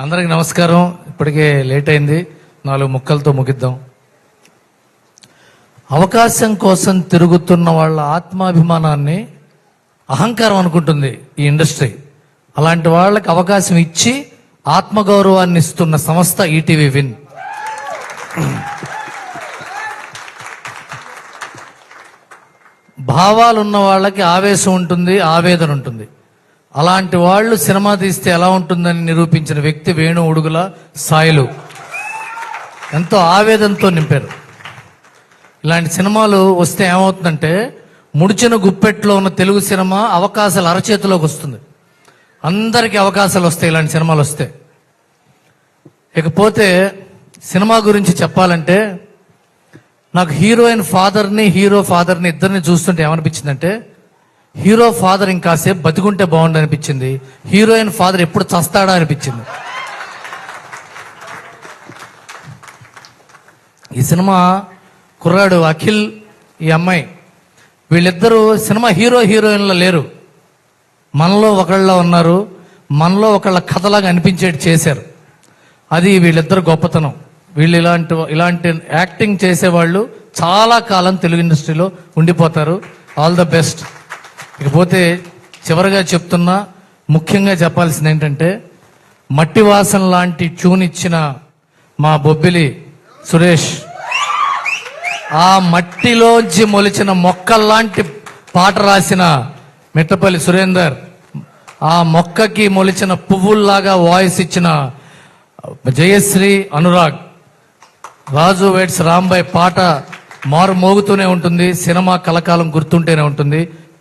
అందరికి నమస్కారం. ఇప్పటికే లేట్ అయింది. నాలుగు ముక్కలతో ముగిద్దాం. అవకాశం కోసం తిరుగుతున్న వాళ్ళ ఆత్మాభిమానాన్ని అహంకారం అనుకుంటుంది ఈ ఇండస్ట్రీ. అలాంటి వాళ్ళకి అవకాశం ఇచ్చి ఆత్మగౌరవాన్ని ఇస్తున్న సంస్థ ఈటీవీ విన్. భావాలు ఉన్న వాళ్ళకి ఆవేశం ఉంటుంది ఆవేదన ఉంటుంది. అలాంటి వాళ్ళు సినిమా తీస్తే ఎలా ఉంటుందని నిరూపించిన వ్యక్తి వేణు ఉడుగుల సాయిలు. ఎంతో ఆవేదనతో నింపారు. ఇలాంటి సినిమాలు వస్తే ఏమవుతుందంటే ముడిచిన గుప్పెట్లో ఉన్న తెలుగు సినిమా అవకాశాలు అరచేతిలోకి వస్తుంది. అందరికీ అవకాశాలు వస్తాయి ఇలాంటి సినిమాలు వస్తే. ఇకపోతే సినిమా గురించి చెప్పాలంటే నాకు హీరోయిన్ ఫాదర్ని హీరో ఫాదర్ని ఇద్దరిని చూస్తుంటే ఏమనిపించిందంటే హీరో ఫాదర్ ఇంకాసేపు బతికుంటే బాగుండు అనిపించింది హీరోయిన్ ఫాదర్ ఎప్పుడు చస్తాడా అనిపించింది. ఈ సినిమా కుర్రాడు అఖిల్ ఈ అమ్మాయి. వీళ్ళిద్దరూ సినిమా హీరో హీరోయిన్లు లేరు. మనలో ఒకళ్ళ ఉన్నారు మనలో ఒకళ్ళ కథలాగా అనిపించేటి చేశారు. అది వీళ్ళిద్దరు గొప్పతనం. వీళ్ళు ఇలాంటి ఇలాంటి యాక్టింగ్ చేసేవాళ్ళు చాలా కాలం తెలుగు ఇండస్ట్రీలో ఉండిపోతారు. All the best. ఇకపోతే చివరిగా చెప్తున్నా ముఖ్యంగా చెప్పాల్సింది ఏంటంటే మట్టి వాసన లాంటి ట్యూన్ ఇచ్చిన మా బొబ్బిలి సురేష్ ఆ మట్టిలోంచి మొలిచిన మొక్కల్లాంటి పాట రాసిన మిట్టపల్లి సురేందర్ ఆ మొక్కకి మొలిచిన పువ్వుల్లాగా వాయిస్ ఇచ్చిన జయశ్రీ అనురాగ్ రాజు వెయిట్స్ రాంబాయ్ పాట మారు మోగుతూనే ఉంటుంది సినిమా కలకాలం గుర్తుంటేనే ఉంటుంది.